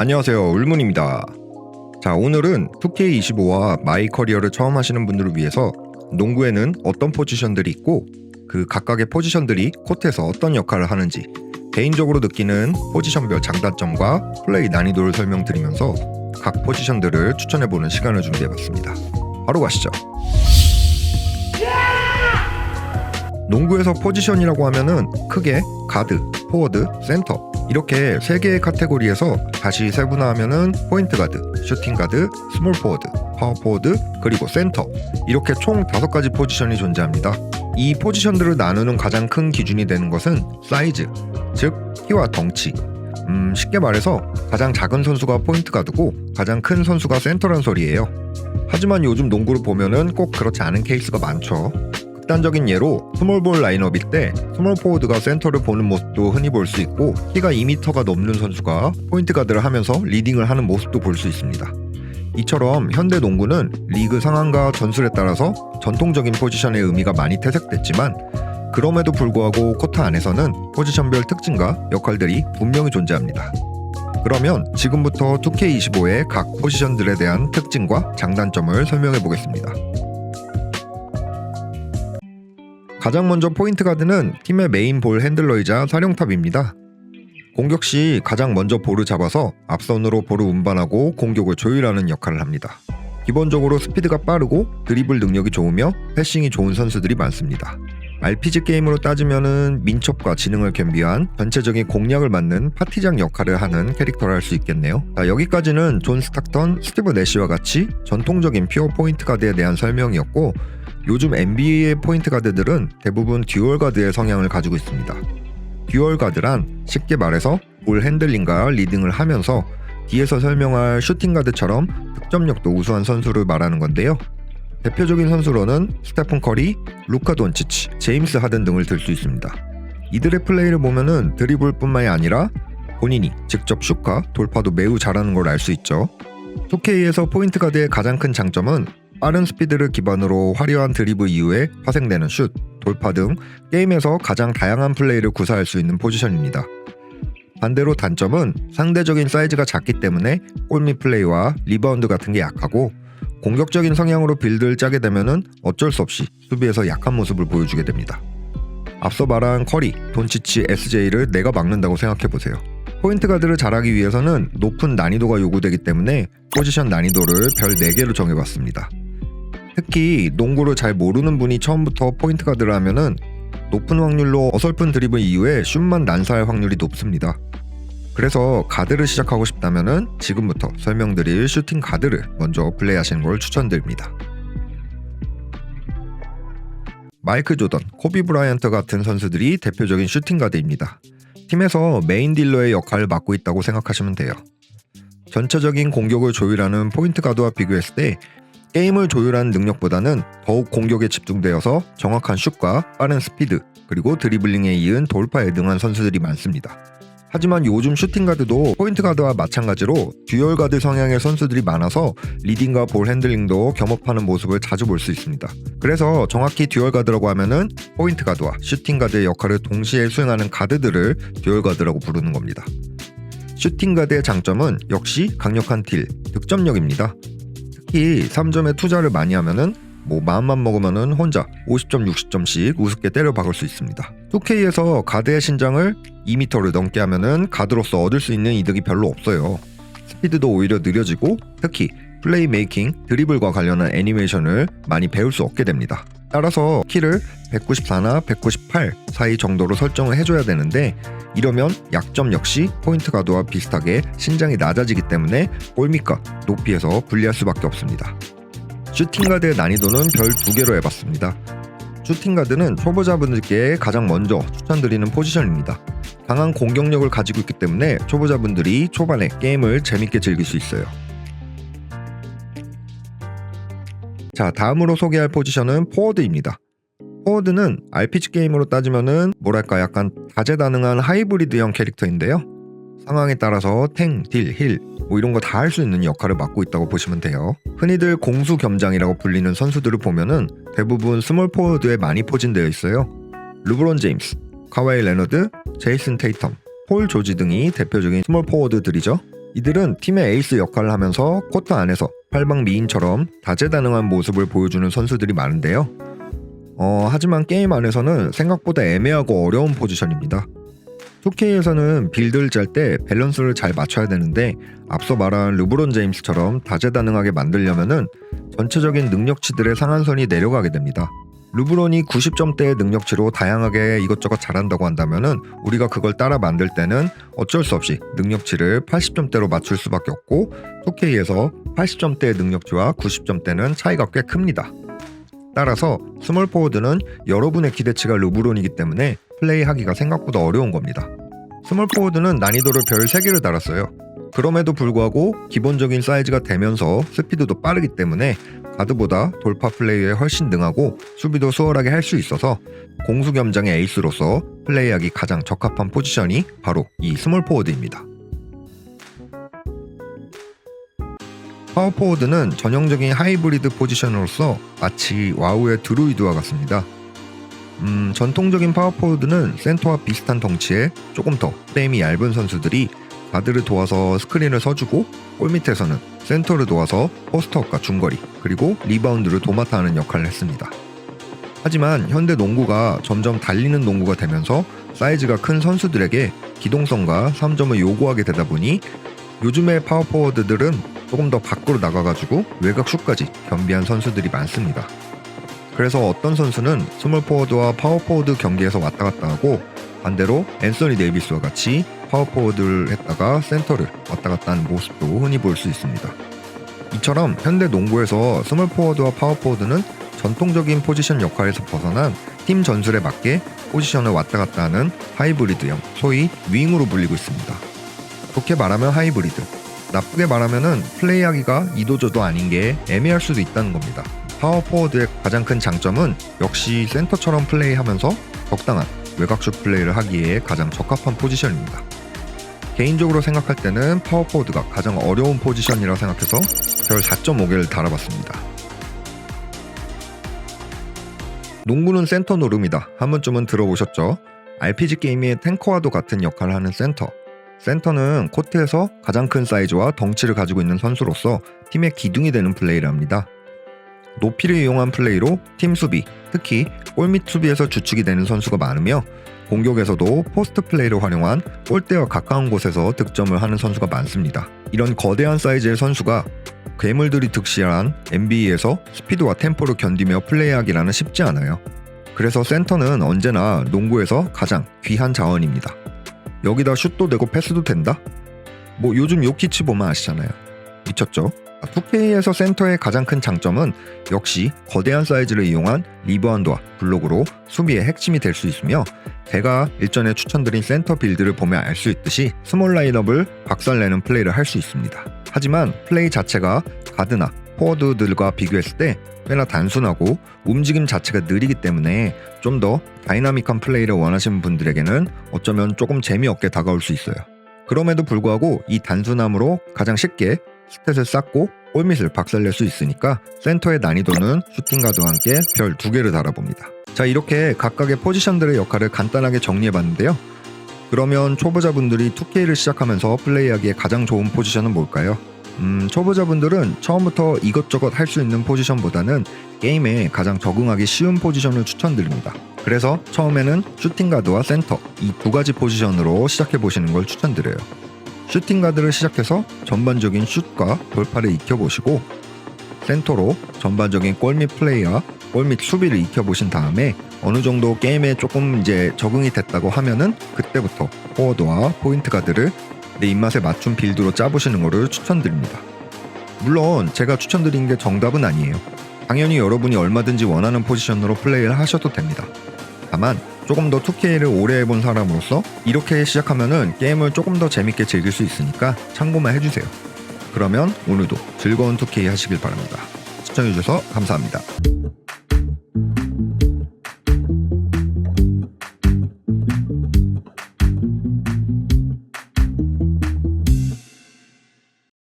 안녕하세요. 울문입니다. 자, 오늘은 2K25와 마이 커리어를 처음 하시는 분들을 위해서 농구에는 어떤 포지션들이 있고 그 각각의 포지션들이 코트에서 어떤 역할을 하는지 개인적으로 느끼는 포지션별 장단점과 플레이 난이도를 설명드리면서 각 포지션들을 추천해보는 시간을 준비해봤습니다. 바로 가시죠. 농구에서 포지션이라고 하면은 크게 가드, 포워드, 센터 이렇게 세 개의 카테고리에서 다시 세분화하면은 포인트 가드, 슈팅 가드, 스몰 포워드, 파워 포워드, 그리고 센터 이렇게 총 다섯 가지 포지션이 존재합니다. 이 포지션들을 나누는 가장 큰 기준이 되는 것은 사이즈, 즉 키와 덩치. 음, 쉽게 말해서 가장 작은 선수가 포인트 가드고 가장 큰 선수가 센터란 소리예요. 하지만 요즘 농구를 보면은 꼭 그렇지 않은 케이스가 많죠. 극단적인 예로 스몰볼 라인업일 때 스몰 포워드가 센터를 보는 모습도 흔히 볼 수 있고 키가 2m가 넘는 선수가 포인트 가드를 하면서 리딩을 하는 모습도 볼 수 있습니다. 이처럼 현대 농구는 리그 상황과 전술에 따라서 전통적인 포지션의 의미가 많이 퇴색됐지만 그럼에도 불구하고 코트 안에서는 포지션별 특징과 역할들이 분명히 존재합니다. 그러면 지금부터 2K25의 각 포지션들에 대한 특징과 장단점을 설명해 보겠습니다. 가장 먼저 포인트 가드는 팀의 메인 볼 핸들러이자 사령탑입니다. 공격 시 가장 먼저 볼을 잡아서 앞선으로 볼을 운반하고 공격을 조율하는 역할을 합니다. 기본적으로 스피드가 빠르고 드리블 능력이 좋으며 패싱이 좋은 선수들이 많습니다. RPG 게임으로 따지면은 민첩과 지능을 겸비한 전체적인 공략을 맡는 파티장 역할을 하는 캐릭터를 할 수 있겠네요. 자, 여기까지는 존 스탁턴, 스티브 내시와 같이 전통적인 퓨어 포인트 가드에 대한 설명이었고 요즘 NBA의 포인트 가드들은 대부분 듀얼 가드의 성향을 가지고 있습니다. 듀얼 가드란 쉽게 말해서 볼 핸들링과 리딩을 하면서 뒤에서 설명할 슈팅 가드처럼 득점력도 우수한 선수를 말하는 건데요. 대표적인 선수로는 스테픈 커리, 루카 돈치치, 제임스 하든 등을 들 수 있습니다. 이들의 플레이를 보면은 드리블뿐만이 아니라 본인이 직접 슛과 돌파도 매우 잘하는 걸 알 수 있죠. 2K에서 포인트 가드의 가장 큰 장점은 빠른 스피드를 기반으로 화려한 드리블 이후에 파생되는 슛, 돌파 등 게임에서 가장 다양한 플레이를 구사할 수 있는 포지션입니다. 반대로 단점은 상대적인 사이즈가 작기 때문에 골밑 플레이와 리바운드 같은 게 약하고 공격적인 성향으로 빌드를 짜게 되면은 어쩔 수 없이 수비에서 약한 모습을 보여주게 됩니다. 앞서 말한 커리, 돈치치, SJ를 내가 막는다고 생각해 보세요. 포인트 가드를 잘하기 위해서는 높은 난이도가 요구되기 때문에 포지션 난이도를 별 4개로 정해봤습니다. 특히 농구를 잘 모르는 분이 처음부터 포인트 가드를 하면은 높은 확률로 어설픈 드리블 이후에 슛만 난사할 확률이 높습니다. 그래서 가드를 시작하고 싶다면은 지금부터 설명드릴 슈팅 가드를 먼저 플레이하시는 걸 추천드립니다. 마이클 조던, 코비 브라이언트 같은 선수들이 대표적인 슈팅 가드입니다. 팀에서 메인 딜러의 역할을 맡고 있다고 생각하시면 돼요. 전체적인 공격을 조율하는 포인트 가드와 비교했을 때 게임을 조율하는 능력보다는 더욱 공격에 집중되어서 정확한 슛과 빠른 스피드 그리고 드리블링에 이은 돌파에 능한 선수들이 많습니다. 하지만 요즘 슈팅 가드도 포인트 가드와 마찬가지로 듀얼 가드 성향의 선수들이 많아서 리딩과 볼 핸들링도 겸업하는 모습을 자주 볼 수 있습니다. 그래서 정확히 듀얼 가드라고 하면은 포인트 가드와 슈팅 가드의 역할을 동시에 수행하는 가드들을 듀얼 가드라고 부르는 겁니다. 슈팅 가드의 장점은 역시 강력한 딜, 득점력입니다. 특히 3점에 투자를 많이 하면은 뭐 마음만 먹으면은 혼자 50점 60점씩 우습게 때려 박을 수 있습니다. 2K에서 가드의 신장을 2m를 넘게 하면은 가드로서 얻을 수 있는 이득이 별로 없어요. 스피드도 오히려 느려지고 특히 플레이 메이킹, 드리블과 관련한 애니메이션을 많이 배울 수 없게 됩니다. 따라서 키를 194나 198 사이 정도로 설정을 해줘야 되는데 이러면 약점 역시 포인트 가드와 비슷하게 신장이 낮아지기 때문에 골밑과 높이에서 불리할 수밖에 없습니다. 슈팅 가드의 난이도는 별 두 개로 해봤습니다. 슈팅 가드는 초보자분들께 가장 먼저 추천드리는 포지션입니다. 강한 공격력을 가지고 있기 때문에 초보자분들이 초반에 게임을 재밌게 즐길 수 있어요. 자, 다음으로 소개할 포지션은 포워드입니다. 포워드는 RPG 게임으로 따지면은 뭐랄까 약간 다재다능한 하이브리드형 캐릭터인데요. 상황에 따라서 탱, 딜, 힐, 뭐 이런 거 다 할 수 있는 역할을 맡고 있다고 보시면 돼요. 흔히들 공수 겸장이라고 불리는 선수들을 보면은 대부분 스몰 포워드에 많이 포진되어 있어요. 르브론 제임스, 카와이 레너드, 제이슨 테이텀, 폴 조지 등이 대표적인 스몰 포워드들이죠. 이들은 팀의 에이스 역할을 하면서 코트 안에서 팔방 미인처럼 다재다능한 모습을 보여주는 선수들이 많은데요. 어, 하지만 게임 안에서는 생각보다 애매하고 어려운 포지션입니다. 2K에서는 빌드를 짤 때 밸런스를 잘 맞춰야 되는데 앞서 말한 르브론 제임스처럼 다재다능하게 만들려면은 전체적인 능력치들의 상한선이 내려가게 됩니다. 르브론이 90점대의 능력치로 다양하게 이것저것 잘한다고 한다면은 우리가 그걸 따라 만들 때는 어쩔 수 없이 능력치를 80점대로 맞출 수밖에 없고 2K에서 80점대의 능력치와 90점대는 차이가 꽤 큽니다. 따라서 스몰 포워드는 여러분의 기대치가 르브론이기 때문에 플레이하기가 생각보다 어려운 겁니다. 스몰 포워드는 난이도를 별 3개를 달았어요. 그럼에도 불구하고 기본적인 사이즈가 되면서 스피드도 빠르기 때문에 가드보다 돌파 플레이에 훨씬 능하고 수비도 수월하게 할 수 있어서 공수 겸장의 에이스로서 플레이하기 가장 적합한 포지션이 바로 이 스몰 포워드입니다. 파워 포워드는 전형적인 하이브리드 포지션으로서 마치 와우의 드루이드와 같습니다. 음, 전통적인 파워 포워드는 센터와 비슷한 덩치에 조금 더 프레임이 얇은 선수들이 가드를 도와서 스크린을 서주고 골 밑에서는 센터를 도와서 포스트업과 중거리 그리고 리바운드를 도맡아 하는 역할을 했습니다. 하지만 현대 농구가 점점 달리는 농구가 되면서 사이즈가 큰 선수들에게 기동성과 3점을 요구하게 되다 보니 요즘의 파워포워드들은 조금 더 밖으로 나가가지고 외곽 슛까지 겸비한 선수들이 많습니다. 그래서 어떤 선수는 스몰 포워드와 파워 포워드 경기에서 왔다 갔다 하고 반대로 앤서니 데이비스와 같이 파워 포워드를 했다가 센터를 왔다 갔다 하는 모습도 흔히 볼 수 있습니다. 이처럼 현대 농구에서 스몰 포워드와 파워 포워드는 전통적인 포지션 역할에서 벗어난 팀 전술에 맞게 포지션을 왔다 갔다 하는 하이브리드형, 소위 윙으로 불리고 있습니다. 좋게 말하면 하이브리드, 나쁘게 말하면은 플레이하기가 이도저도 아닌 게 애매할 수도 있다는 겁니다. 파워포워드의 가장 큰 장점은 역시 센터처럼 플레이하면서 적당한 외곽슛 플레이를 하기에 가장 적합한 포지션입니다. 개인적으로 생각할 때는 파워포워드가 가장 어려운 포지션이라 생각해서 별 4.5개를 달아봤습니다. 농구는 센터 노름이다. 한 번쯤은 들어보셨죠? RPG 게임의 탱커와도 같은 역할을 하는 센터. 센터는 코트에서 가장 큰 사이즈와 덩치를 가지고 있는 선수로서 팀의 기둥이 되는 플레이를 합니다. 높이를 이용한 플레이로 팀 수비, 특히 골밑 수비에서 주축이 되는 선수가 많으며 공격에서도 포스트 플레이를 활용한 골대와 가까운 곳에서 득점을 하는 선수가 많습니다. 이런 거대한 사이즈의 선수가 괴물들이 득실한 NBA에서 스피드와 템포를 견디며 플레이하기라는 쉽지 않아요. 그래서 센터는 언제나 농구에서 가장 귀한 자원입니다. 여기다 슛도 되고 패스도 된다? 뭐 요즘 요키치 보면 아시잖아요. 미쳤죠? 2K에서 센터의 가장 큰 장점은 역시 거대한 사이즈를 이용한 리바운드와 블록으로 수비의 핵심이 될 수 있으며 제가 일전에 추천드린 센터 빌드를 보면 알 수 있듯이 스몰 라인업을 박살내는 플레이를 할 수 있습니다. 하지만 플레이 자체가 가드나 포워드들과 비교했을 때 꽤나 단순하고 움직임 자체가 느리기 때문에 좀 더 다이나믹한 플레이를 원하시는 분들에게는 어쩌면 조금 재미없게 다가올 수 있어요. 그럼에도 불구하고 이 단순함으로 가장 쉽게 스탯을 쌓고 골밑을 박살낼 수 있으니까 센터의 난이도는 슈팅가드와 함께 별 두 개를 달아봅니다. 자 이렇게 각각의 포지션들의 역할을 간단하게 정리해봤는데요. 그러면 초보자분들이 2K를 시작하면서 플레이하기에 가장 좋은 포지션은 뭘까요? 음, 초보자분들은 처음부터 이것저것 할 수 있는 포지션보다는 게임에 가장 적응하기 쉬운 포지션을 추천드립니다. 그래서 처음에는 슈팅가드와 센터 이 두 가지 포지션으로 시작해 보시는 걸 추천드려요. 슈팅가드를 시작해서 전반적인 슛과 돌파를 익혀보시고 센터로 전반적인 골밑 플레이와 골밑 수비를 익혀보신 다음에 어느 정도 게임에 조금 이제 적응이 됐다고 하면은 그때부터 포워드와 포인트 가드를 내 입맛에 맞춘 빌드로 짜보시는 것을 추천드립니다. 물론 제가 추천드린 게 정답은 아니에요. 당연히 여러분이 얼마든지 원하는 포지션으로 플레이를 하셔도 됩니다. 다만 조금 더 2K를 오래 해본 사람으로서 이렇게 시작하면은 게임을 조금 더 재밌게 즐길 수 있으니까 참고만 해주세요. 그러면 오늘도 즐거운 2K 하시길 바랍니다. 시청해주셔서 감사합니다.